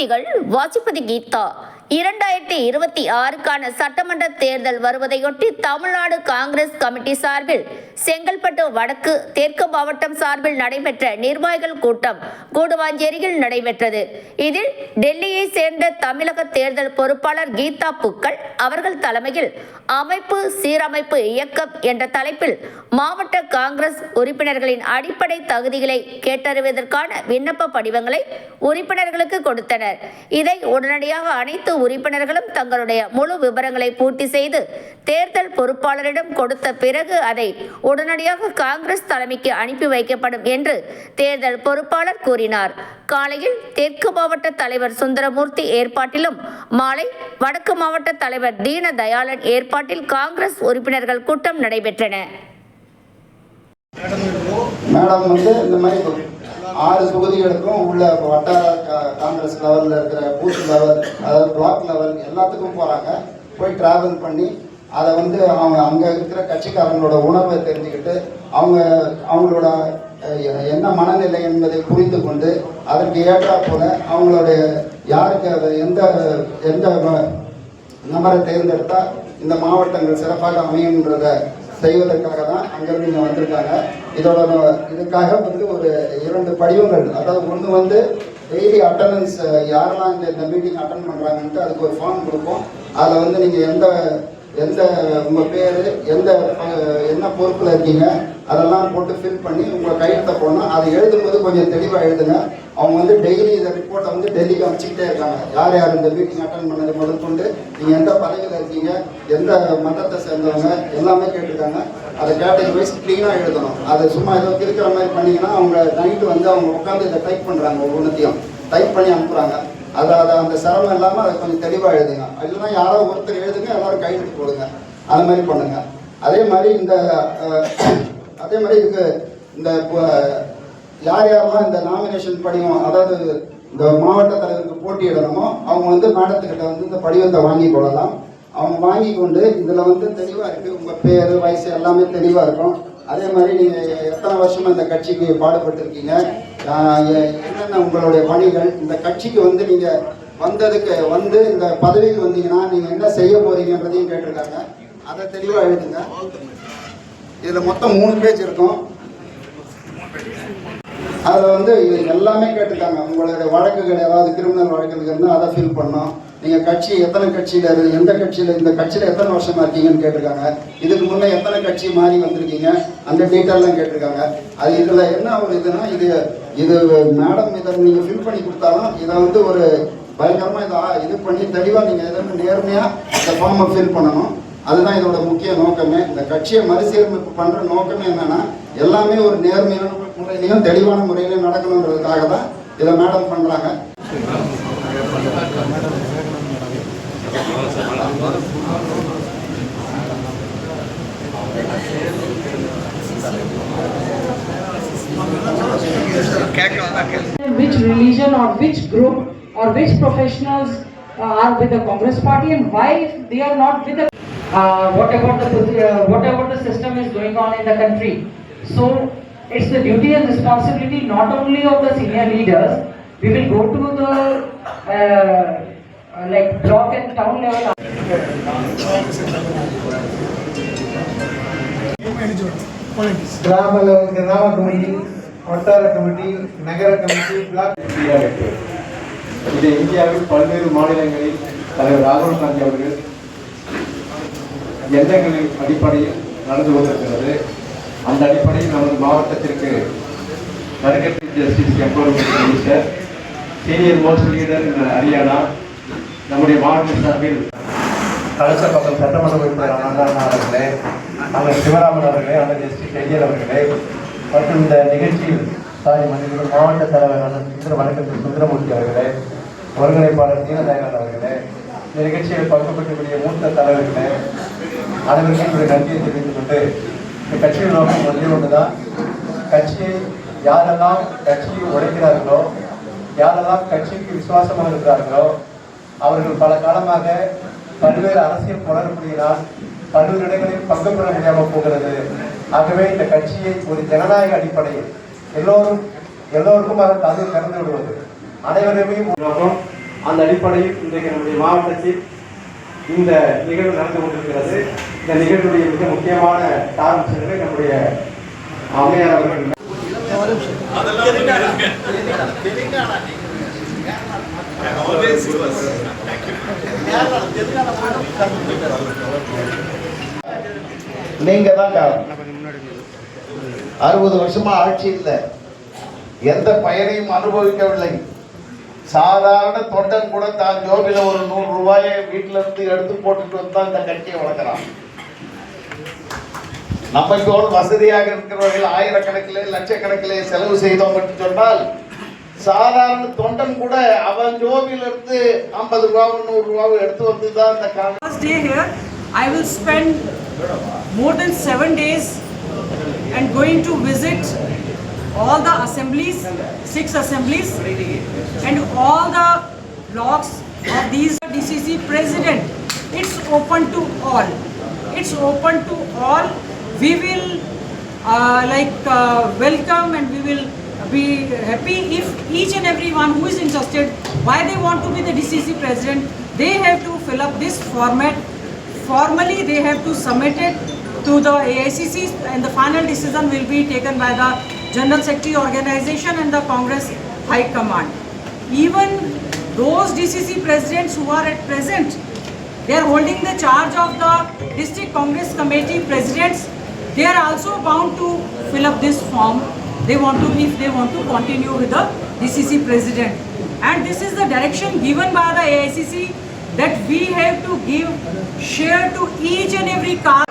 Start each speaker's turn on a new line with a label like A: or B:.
A: செய்திகள் வாசிப்பது கீதா. இரண்டாயிரத்தி இருபத்தி ஆறுக்கான சட்டமன்ற தேர்தல் வருவதையொட்டி தமிழ்நாடு காங்கிரஸ் கமிட்டி சார்பில் செங்கல்பட்டு வடக்கு தெற்கு மாவட்டம் சார்பில் நடைபெற்ற நிர்வாகிகள் கூட்டம் கூடுவாஞ்சேரியில் நடைபெற்றது. இதில் டெல்லியை சேர்ந்த தமிழக தேர்தல் பொறுப்பாளர் கீதா புக்கள் அவர்கள் தலைமையில் அமைப்பு சீரமைப்பு இயக்கம் என்ற தலைப்பில் மாவட்ட காங்கிரஸ் உறுப்பினர்களின் அடிப்படை தகுதிகளை கேட்டறிவதற்கான விண்ணப்ப படிவங்களை உறுப்பினர்களுக்கு கொடுத்தனர். இதை உடனடியாக அனைத்து உறுப்பினர்களும் தங்களுடைய முழு விவரங்களை பூர்த்தி செய்து தேர்தல் பொறுப்பாளரிடம் கொடுத்த பிறகு அதை உடனடியாக காங்கிரஸ் தலைமைக்கு அனுப்பி வைக்கப்படும் என்று தேர்தல் பொறுப்பாளர் கூறினார். காலையில் தெற்கு மாவட்ட தலைவர் சுந்தரமூர்த்தி ஏற்பாட்டிலும் மாலை வடக்கு மாவட்ட தலைவர் தீன தயாளன் ஏற்பாட்டில் காங்கிரஸ் உறுப்பினர்கள் கூட்டம் நடைபெற்றன.
B: மேடம் வந்து இந்த மாதிரி ஆறு தொகுதிகளுக்கும் உள்ள வட்டார கா- காங்கிரஸ் லெவலில் இருக்கிற பூத் லெவல் அதாவது பிளாக் லெவல் எல்லாத்துக்கும் போகிறாங்க போய் ட்ராவல் பண்ணி அதை வந்து அவங்க அங்கே இருக்கிற கட்சிக்காரங்களோட உணர்வை தெரிஞ்சுக்கிட்டு அவங்க அவங்களோட என்ன மனநிலை என்பதை புரிந்து கொண்டு அதற்கு ஏற்றா போல அவங்களுடைய யாருக்கு அதை எந்த எந்த நபரை தேர்ந்தெடுத்தால் இந்த மாவட்டங்கள் சிறப்பாக அமையும்ன்றத செய்வதற்காக தான் அங்கிருந்து இங்கே வந்திருக்காங்க. இதோட இதுக்காக வந்து ஒரு இரண்டு படிவங்கள் அதாவது ஒன்று வந்து டெய்லி அட்டண்டன்ஸ் யாரெல்லாம் இந்த இந்த மீட்டிங் அட்டன் பண்ணுறாங்கன்ட்டு அதுக்கு ஒரு ஃபார்ம் கொடுப்போம். அதில் வந்து நீங்கள் எந்த எந்த உங்கள் பேர் எந்த என்ன பொறுப்பில் இருக்கீங்க அதெல்லாம் போட்டு ஃபில் பண்ணி உங்கள் கையெழுத்த போனால் அதை எழுதும்போது கொஞ்சம் தெளிவாக எழுதுங்க. அவங்க வந்து டெய்லி இந்த ரிப்போர்ட்டை வந்து டெல்லிக்கு அமைச்சிக்கிட்டே இருக்காங்க. யார் யார் இந்த மீட்டிங் அட்டன் பண்ணது முதற்கொண்டு நீங்கள் எந்த பதவியில் இருக்கீங்க எந்த மதத்தை சேர்ந்தவங்க எல்லாமே கேட்டிருக்காங்க. அதை கேட்டகரி வைஸ் க்ளீனாக எழுதணும். அதை சும்மா ஏதோ இருக்கிற மாதிரி பண்ணிங்கன்னா அவங்க நைட்டு வந்து அவங்க உட்காந்து இதை டைப் பண்ணுறாங்க ஒவ்வொன்றத்தையும் டைப் பண்ணி அனுப்புகிறாங்க அதை அதை அந்த சிரமம் இல்லாமல் அதை கொஞ்சம் தெளிவாக எழுதுங்க. இல்லைன்னா யாரோ ஒருத்தர் எழுதுங்க எல்லாரும் கையெழுத்து போடுங்க. அது மாதிரி பண்ணுங்க. அதே மாதிரி இந்த அதே மாதிரி இதுக்கு இந்த யார் யாரெல்லாம் இந்த நாமினேஷன் படிவம் அதாவது இந்த மாவட்ட தலைவருக்கு போட்டியிடணுமோ அவங்க வந்து மேடத்துக்கிட்ட வந்து இந்த படிவத்தை வாங்கி கொள்ளலாம். அவங்க வாங்கி கொண்டு இதில் வந்து தெளிவாக இருக்குது உங்கள் பேர் வயசு எல்லாமே தெளிவாக இருக்கும். அதே மாதிரி நீங்கள் எத்தனை வருஷமாக இந்த கட்சிக்கு பாடுபட்டிருக்கீங்க? என்னென்ன உங்களுடைய பணிகள் இந்த கட்சிக்கு வந்து நீங்கள் வந்ததுக்கு வந்து இந்த பதவிக்கு வந்தீங்கன்னா நீங்கள் என்ன செய்ய போறீங்கன்றதையும் கேட்டிருக்காங்க. அதை தெளிவாக எழுதுங்க. இதில் மொத்தம் மூணு பேஜ் இருக்கும். அதில் வந்து எல்லாமே கேட்டிருக்காங்க. உங்களுடைய வழக்குகள் ஏதாவது கிரிமினல் வழக்குகள் இருந்தால் அதை ஃபில் பண்ணோம் நீங்கள் கட்சி எத்தனை கட்சியில் எந்த கட்சியில் இந்த கட்சியில் எத்தனை வருஷமா இருக்கீங்கன்னு கேட்டிருக்காங்க. இதுக்கு முன்னே எத்தனை கட்சி மாறி வந்திருக்கீங்க? அந்த டீட்டெயிலாம் கேட்டிருக்காங்க. அது இதில் என்ன ஒரு இதுனா இது இது மேடம் இதை நீங்கள் ஃபில் பண்ணி கொடுத்தாலும் இதை வந்து ஒரு பயங்கரமாக இதை இது பண்ணி தெளிவாக நீங்கள் எதுவும் நேர்மையாக இந்த ஃபார்மை ஃபில் பண்ணணும். அதுதான் இதோட முக்கிய நோக்கமே. இந்த கட்சியை மறுசீரமைப்பு பண்ற நோக்கமே என்னன்னா எல்லாமே ஒரு நேர்மையான முறையிலையும் தெளிவான முறையிலையும் நடக்கணுன்றதுக்காக தான் இதை மேடம் பண்றாங்க.
C: Which religion or which group or which professionals uh, are with the Congress party and why they are not with the uh, whatever the uh, whatever the system is going on in the country. So it's the duty and responsibility not only of the senior leaders. We will go to the uh, uh, like block and town level.
D: கிராம level கிராம committee வட்டார committee நகர committee block.
E: இது இந்தியாவில் பல்வேறு மாநிலங்களில் தலைவர் ராகுல் காந்தி அவர்கள் எண்ணங்களின் அடிப்படையில் நடந்து கொண்டிருக்கிறது அந்த அடிப்படையில் நமது மாவட்டத்திற்கு வருகை justice empowerment minister senior most leader Haryana நம்முடைய மாவட்ட சார்பில் கலசப்பக்கம் சட்டமன்ற உறுப்பினர் அண்ணா அவர்களே அவர் சிவராமன் அவர்களே அல்லது எஸ் டி செய்யர் அவர்களே மற்றும் இந்த நிகழ்ச்சியில் சாரி மன்னிப்பு மாவட்ட தலைவர் அண்ணன் சுந்தர வணக்கத்தில் சுந்தரமூர்த்தி அவர்களே ஒருங்கிணைப்பாளர் தீனதயாளன் அவர்களே இந்த நிகழ்ச்சியில் பங்கு பெற்றக்கூடிய மூத்த தலைவர்களே அனைவருக்கும் ஒரு நன்றியை தெரிவித்துக் கொண்டு இந்த கட்சியின் நோக்கம் ஒன்றே ஒன்றுதான் கட்சியை யாரெல்லாம் கட்சியை உழைக்கிறார்களோ யாரெல்லாம் கட்சிக்கு விசுவாசமாக இருக்கிறார்களோ அவர்கள் பல காலமாக பல்வேறு அரசியல் குளறுபடியினால் பல்வேறு இடங்களில் பங்கு பெற முடியாமல் போகிறது. ஆகவே இந்த கட்சியை ஒரு ஜனநாயக அடிப்படையில் எல்லோரும் எல்லோருக்கும் அதன் கதவு திறந்து விடுவது அனைவருமே அந்த அடிப்படையில் இன்றைக்கு நம்முடைய மாவட்டத்தில் இந்த நிகழ்வு நடந்து கொண்டிருக்கிறது. இந்த நிகழ்வுடைய மிக முக்கியமான காரணம் நம்முடைய அம்மையார் அவர்கள்.
F: நீங்க தான் காரணம் அறுபது வருஷமா ஆட்சி இல்லை. எந்த பயனையும் அனுபவிக்கவில்லை. சாதாரண தொண்டன் கூட தான் ஜோபில ஒரு நூறு ரூபாயை வீட்டுல இருந்து எடுத்து போட்டுட்டு வந்தா இந்த கட்சியை வளர்க்குறான். நம்மை போல் வசதியாக இருக்கிறவர்கள் ஆயிரக்கணக்கிலே லட்சக்கணக்கிலே செலவு செய்தோம் என்று சொன்னால் சாதாரண தொண்டன் கூட அவன் ஜோபில இருந்து ஐம்பது ரூபாவும் நூறு ரூபாவும் எடுத்து வந்து தான் இந்த
C: காரணம் I will spend more than seven days and going to visit all the assemblies, six assemblies, and all the blocks of these DCC president. It's open to all. It's open to all. We will uh, like uh, welcome and we will be happy if each and every one who is interested why they want to be the DCC president they have to fill up this format formally they have to submit it to the AICC and the final decision will be taken by the General Secretary organization and the Congress High Command. Even those DCC presidents who are at present, they are holding the charge of the District Congress Committee presidents. They are also bound to fill up this form. They want to, if they want to continue with the DCC president. And this is the direction given by the AICC that we have to give share to each and every car.